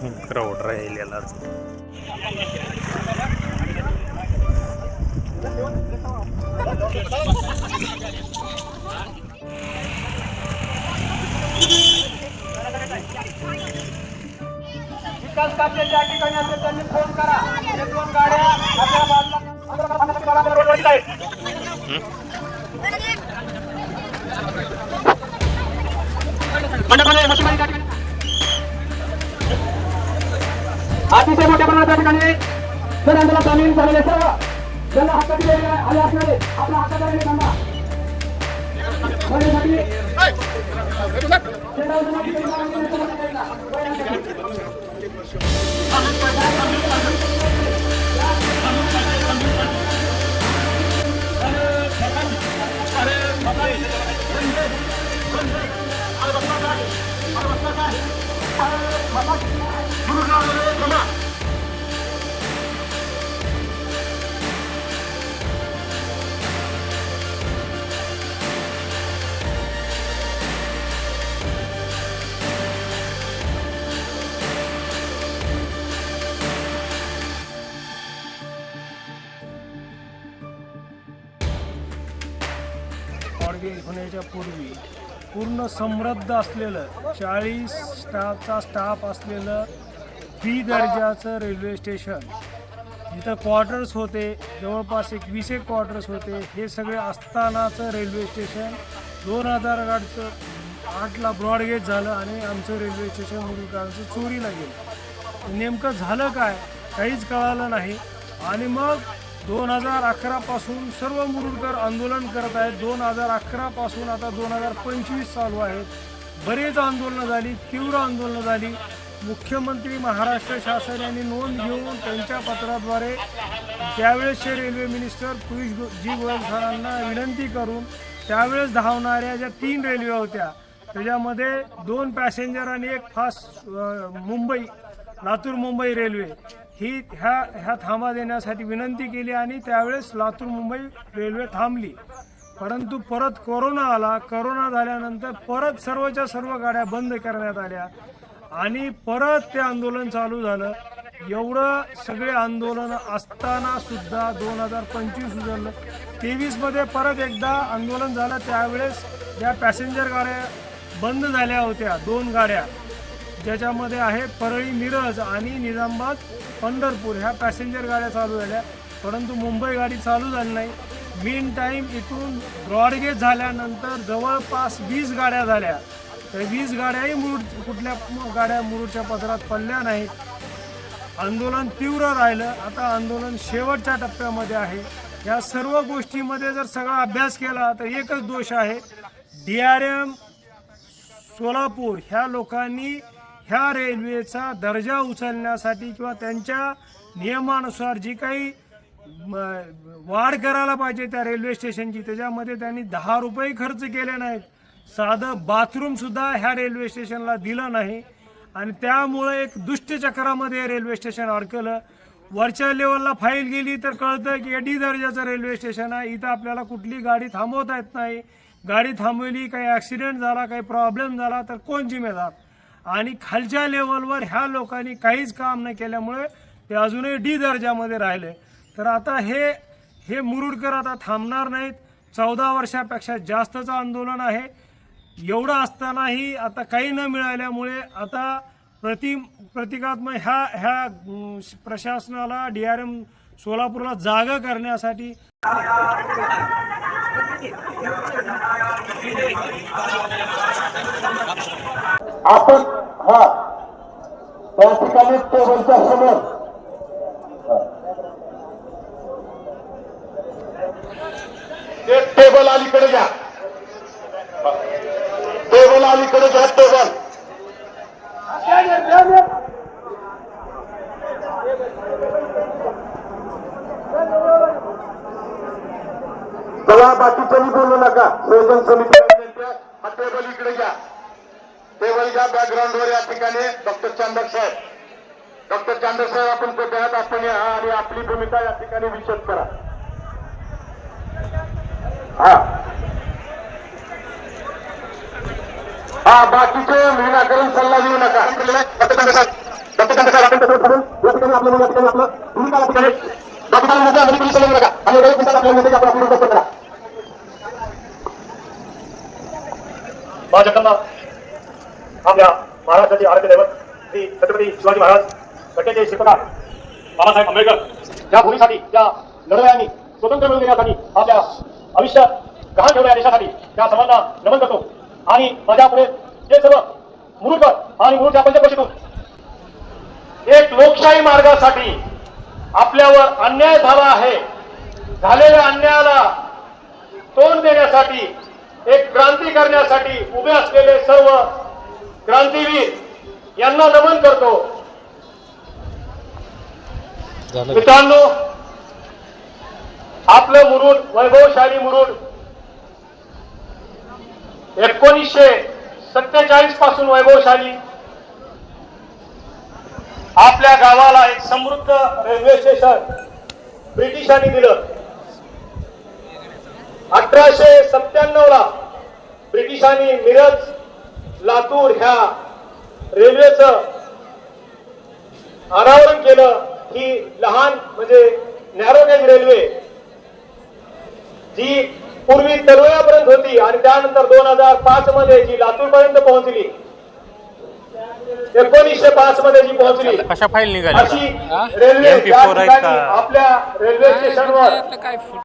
Crowd राहिलेलाच विकास कार्य ज्या ठिकाणी असेल त्यांनी फोन करा. एक दोन गाड्या आपल्या बाजूला अतिशय मोठ्या प्रमाणात त्या ठिकाणी जर आंदोलन सामील झालेले सर्व ज्यांना हक्क दिलेले आले असणारे आपला हक्क झालेले त्यांना महिलेसाठी शेडाव जमाती होण्याच्या पूर्वी पूर्ण समृद्ध असलेलं चाळीस स्टाफचा स्टाफ असलेलं बी दर्जाचं रेल्वे स्टेशन जिथं क्वार्टर्स होते जवळपास एक वीस एक क्वार्टर्स होते हे सगळे असतानाचं रेल्वे स्टेशन दोन हजार आठचं आठला ब्रॉडगेज झालं आणि आमचं रेल्वे स्टेशन मुरुडकरांचं चोरीला गेलं. नेमकं झालं काय काहीच कळालं नाही. आणि मग दोन हजार अकरापासून सर्व मुरुडकर आंदोलन करत आहेत. दोन हजार अकरापासून आता दोन हजार पंचवीस चालू आहेत. बरेच आंदोलनं झाली तीव्र आंदोलनं झाली. मुख्यमंत्री महाराष्ट्र शासन यांनी नोंद घेऊन त्यांच्या पत्राद्वारे त्यावेळेसचे रेल्वे मिनिस्टर पियुष जी गोयल सरांना विनंती करून त्यावेळेस धावणाऱ्या ज्या तीन रेल्वे होत्या त्याच्यामध्ये दोन पॅसेंजर आणि एक फास्ट मुंबई लातूर मुंबई रेल्वे. ही ह्या ह्या थांबा देण्यासाठी विनंती केली आणि त्यावेळेस लातूर मुंबई रेल्वे थांबली. परंतु परत कोरोना आला. कोरोना झाल्यानंतर परत सर्वच्या सर्व गाड्या बंद करण्यात आल्या. आणि परत ते आंदोलन चालू झालं. एवढं सगळे आंदोलन असताना सुद्धा दोन हजार पंचवीस उजरलं तेवीसमध्ये परत एकदा आंदोलन झालं. त्यावेळेस ज्या पॅसेंजर गाड्या बंद झाल्या होत्या दोन गाड्या ज्याच्यामध्ये आहे परळी मिरज आणि निजामाबाद पंढरपूर. ह्या पॅसेंजर गाड्या चालू झाल्या. परंतु मुंबई गाडी चालू झाली नाही. मेन टाईम इथून ब्रॉडगेज झाल्यानंतर जवळपास वीस गाड्या झाल्या. तर वीस गाड्याही मुरुड कुठल्या गाड्या मुरुडच्या पदरात पडल्या नाहीत. आंदोलन तीव्र राहिलं. आता आंदोलन शेवटच्या टप्प्यामध्ये आहे. या सर्व गोष्टीमध्ये जर सगळा अभ्यास केला तर एकच दोष आहे. D R M Solapur. ह्या लोकांनी ह्या रेल्वेचा दर्जा उचलण्यासाठी किंवा त्यांच्या नियमानुसार जी काही वाढ करायला पाहिजे त्या रेल्वे स्टेशनची त्याच्यामध्ये त्यांनी दहा रुपये खर्च केले नाहीत. साधं बाथरूमसुद्धा ह्या रेल्वे स्टेशनला दिलं नाही. आणि त्यामुळे एक दुष्टचक्रामध्ये रेल्वे स्टेशन अडकलं. वरच्या लेवलला फाईल गेली तर कळतं की एडी दर्जाचं रेल्वे स्टेशन आहे. इथं आपल्याला कुठली गाडी थांबवता येत नाही. गाडी थांबवली काही ॲक्सिडेंट झाला काही प्रॉब्लेम झाला तर कोण जिम्मेदार? आणि खालच्या लेवलवर ह्या लोकांनी काहीच काम न केल्यामुळे ते अजूनही डी दर्जामध्ये राहिले. तर आता हे हे मुरुडकर आता थांबणार नाहीत. चौदा वर्षापेक्षा जास्तचं आंदोलन आहे. एवढं असतानाही आता काही न मिळाल्यामुळे आता प्रति प्रतिकात्मक ह्या ह्या प्रशासनाला डी आर एम सोलापूरला जागा करण्यासाठी आपण हा. त्या ठिकाणी टेबलच्या समोर. ते टेबल अलीकडे घ्या टेबल अलीकडे घ्या टेबल. चला बाकीच्यांनी बोलू नका. संयोजन समिती हा टेबल इकडे घ्या टेबल बॅकग्राऊंडवर या ठिकाणी डॉक्टर चांदर साहेब. डॉक्टर चांदर साहेब आपण कुठे आहात? आपण या आणि आपली भूमिका या ठिकाणी विशद करा. हा. हा बाकीचे विनाकारण सल्ला देऊ नका. डॉक्टर चांदर साहेब डॉक्टर साहेब आपण या ठिकाणी या ठिकाणी आपलं भूमिका या ठिकाणी. नका. आणि मिनिटात आपल्याला आपण आपलं करा. आपल्या महाराष्ट्राचे आराध्य दैवत श्री छत्रपती शिवाजी महाराज कट्ट्याचे शिल्पकार बाबासाहेब आंबेडकर या भूमीसाठी त्या लढवयांनी स्वतंत्र मिळवून देण्यासाठी आपल्या आयुष्यात गहाण ठेवल्या देशासाठी त्या सर्वांना नमन करतो. आणि माझ्या पुढे हे सर्व मुरुडकर आणि मुरुडच्या पंचक्रोशीतून एक लोकशाही मार्गासाठी आपल्यावर अन्याय झाला आहे. झालेल्या अन्यायाला तोंड देण्यासाठी एक क्रांती करण्यासाठी उभे असलेले सर्व क्रांतीवीर यांना नमन करतो. मित्रांनो आपलं मुरुड वैभवशाली मुरुड एकोणीसशे सत्तेचाळीसपासून वैभवशाली. आपल्या गावाला एक समृद्ध रेल्वे स्टेशन ब्रिटिशांनी दिलं. अठराशे सत्त्याण्णव ला ब्रिटिशांनी मिरज लातूर ह्या रेल्वेचं अनावरण केलं ही लहान म्हणजे नॅरोगेज रेल्वे. जी पूर्वी तळोयापर्यंत होती आणि त्यानंतर दोन हजार पाच मध्ये जी लातूर पर्यंत पोहोचली. एकोणीसशे पाच मध्ये जी पोहोचली. कशा फाईल निघाल्या? अशी रेल्वे MP4 त्या आहेत ठिकाणी का? आपल्या रेल्वे स्टेशनवर. काय